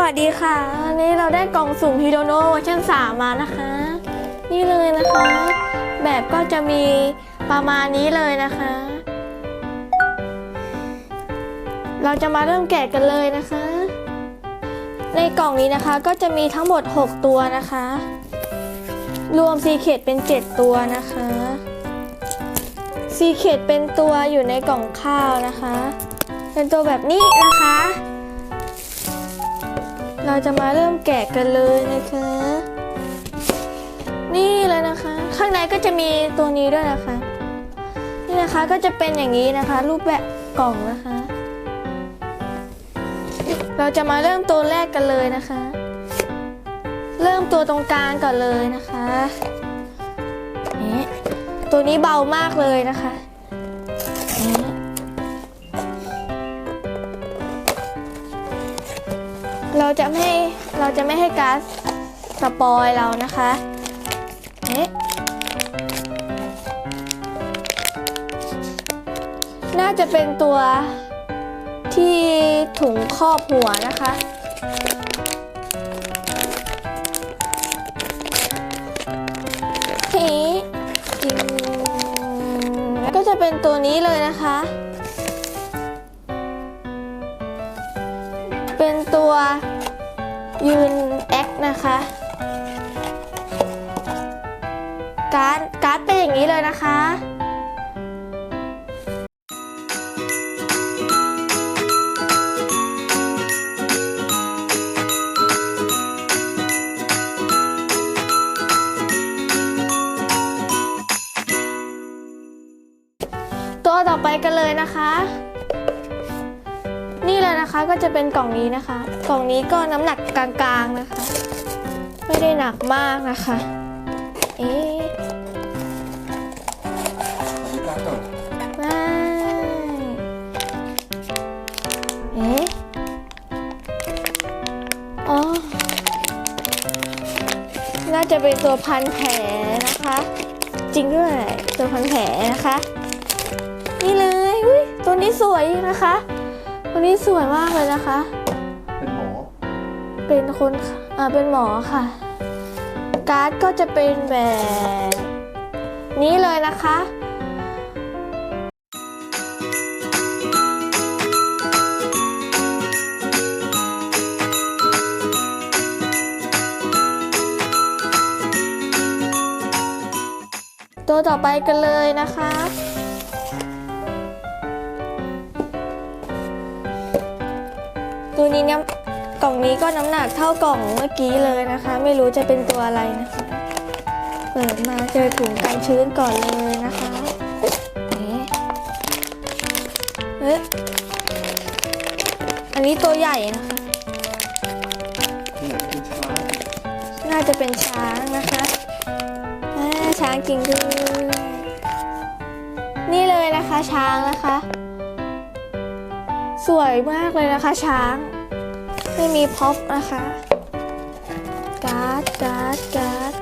วัสดีค่ะวันนี้เราได้กล่องสุ่มฮิโดโนเวอร์ชัน3มานะคะ นี่เลยนะคะ แบบก็จะมีประมาณนี้เลยนะคะ เราจะมาเริ่มแกะกันเลยนะคะ ในกล่องนี้นะคะก็จะมีทั้งหมด 6 ตัวนะคะ รวมซีเคดเป็น 7 ตัวนะคะซีเคดเป็นตัวอยู่ในกล่องข้าวนะคะ เป็นตัวแบบนี้นะคะ เราจะมาเริ่มแกะกันเลยนะคะ นี่เลยนะคะ ข้างในก็จะมีตัวนี้ด้วยนะคะ นี่นะคะก็จะเป็นอย่างนี้นะคะ รูปแบบกล่องนะคะ เราจะมาเริ่มตัวแรกกันเลยนะคะ เริ่มตัวตรงกลางก่อนเลยนะคะนี่ตัวนี้เบามากเลยนะคะ เราจะไม่ให้เราจะไม่ให้ก๊าซสปอยเรานะคะเอ๊ะน่าจะเป็นตัวที่ถุงครอบหัวนะคะเฮ้ก็จะเป็นตัวนี้เลยนะคะ ยืนแอคนะคะ การ์ดการ์ดเป็นอย่างนี้เลยนะคะตัวต่อไปกันเลยนะคะนี่เลยนะคะ ก็จะเป็นกล่องนี้นะคะ กล่องนี้ก็น้ำหนักกลางๆนะคะ ไม่ได้หนักมากนะคะ เอ๊ะไม่เอ๊ะอ๋อ น่าจะเป็นตัวพันแผลนะคะ จริงด้วยตัวพันแผลนะคะ นี่เลยอุ้ยตัวนี้สวยนะคะ วนี้สวยมากเลยนะคะ เป็นหมอ เป็นคนอ่าเป็นหมอค่ะ การ์ดก็จะเป็นแบบ นี้เลยนะคะตัวต่อไปกันเลยนะคะ ตัวนี้เน้ำกล่องนี้ก็น้ำหนักเท่ากล่องเมื่อกี้เลยนะคะ ไม่รู้จะเป็นตัวอะไรนะคะ เปิดมาเจอถุงกันชื้นก่อนเลยนะคะนี่เฮ้ยอันนี้ตัวใหญ่นะคะ น่าจะเป็นช้างนะคะอ่าช้างจริงด้วยนี่เลยนะคะช้างนะคะ สวยมากเลยนะคะช้าง ไม่มีพ็อปนะคะ การ์ด การ์ด การ์ด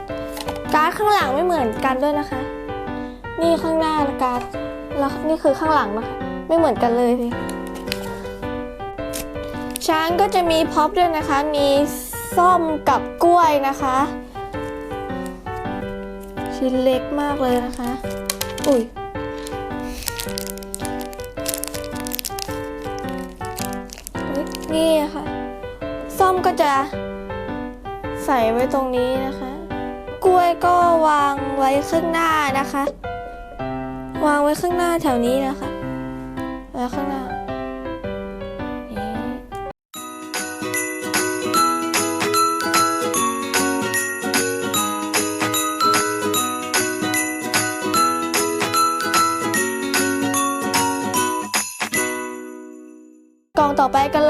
การ์ดข้างหลังไม่เหมือนกันด้วยนะคะ นี่ข้างหน้านะการ์ด แล้วนี่คือข้างหลังนะคะ ไม่เหมือนกันเลยสิช้างก็จะมีพ็อปด้วยนะคะ มีส้มกับกล้วยนะคะ ชิ้นเล็กมากเลยนะคะ อุ้ยนี่ค่ะ ส้มก็จะใส่ไว้ตรงนี้นะคะ กล้วยก็วางไว้ข้างหน้านะคะ วางไว้ข้างหน้าแถวนี้นะคะไว้ข้างหน้านี่กล่องต่อไปกันเลย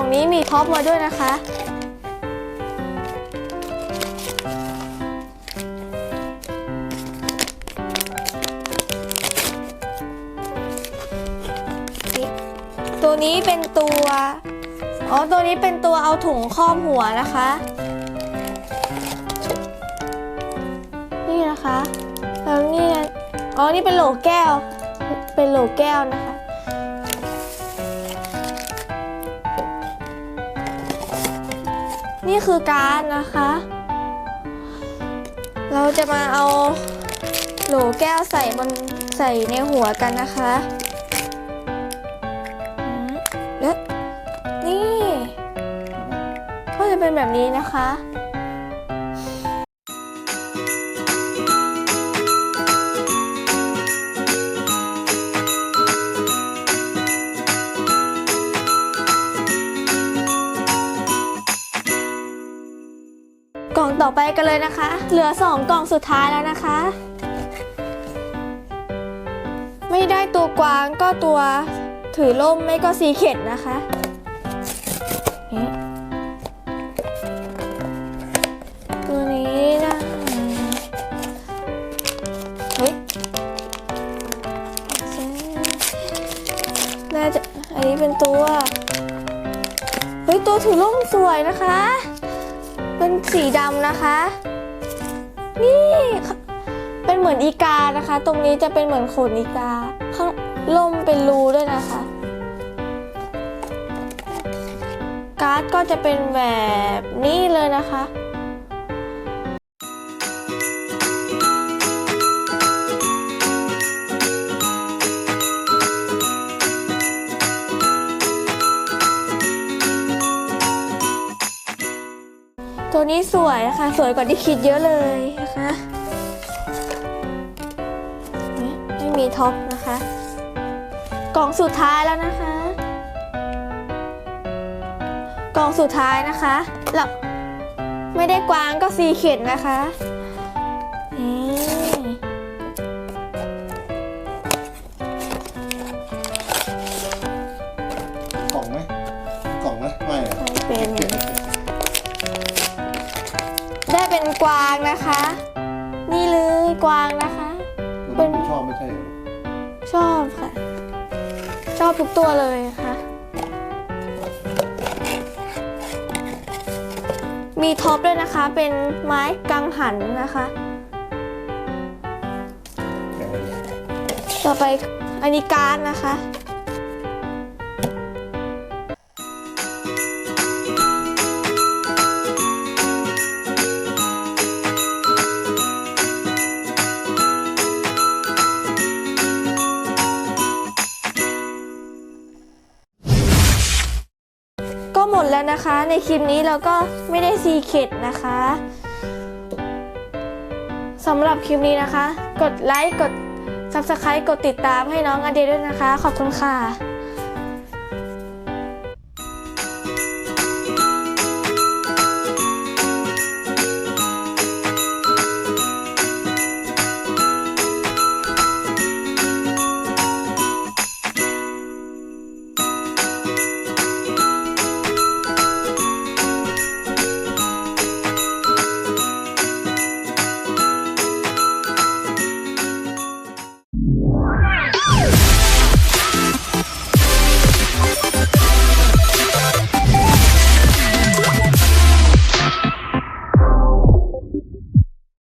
องนี้มีพ็อปมาด้วยนะคะ ตัวนี้เป็นตัวอ๋อตัวนี้เป็นตัวเอาถุงครอบหัวนะคะ นี่นะคะแล้วนี่อ๋อนี่เป็นโหลแก้ว เป็นโหลแก้วนะคะ คือการ์ดนะคะ เราจะมาเอาโหลแก้วใส่บนใส่ในหัวกันนะคะอืมแล้วนี่ ก็จะเป็นแบบนี้นะคะ ล่องต่อไปกันเลยนะคะ เหลือสองกล่องสุดท้ายแล้วนะคะ ไม่ได้ตัวกวางก็ตัวถือล่มไม่ก็ซีเข็ดนะคะนี่ ดำนะคะ นี่เป็นเหมือนอีกานะคะ ตรงนี้จะเป็นเหมือนขนอีกา ข้างล่มเป็นรูด้วยนะคะ การ์ดก็จะเป็นแบบนี้เลยนะคะ สวยนะคะสวยกว่าที่คิดเยอะเลยนะคะไม่มีท็อปนะคะ กล่องสุดท้ายแล้วนะคะ กล่องสุดท้ายนะคะหลับไม่ได้กวางก็ซีเข็ดนะคะางนะคะ นี่เลยกวางนะคะตัวนี้ชอบไม่ใช่เหรอชอบค่ะ ชอบทุกตัวเลยค่ะ มีท็อปด้วยนะคะ เป็นไม้กังหันนะคะ แกะเลยต่อไปอันนี้การ์ดนะคะ ก็หมดแล้วนะคะ ในคลิปนี้เราก็ไม่ได้ซีเค็ดนะคะสำหรับคลิปนี้นะคะ กดไลค์กด Subscribe กดติดตามให้น้องอเดย์ด้วยนะคะ ขอบคุณค่ะ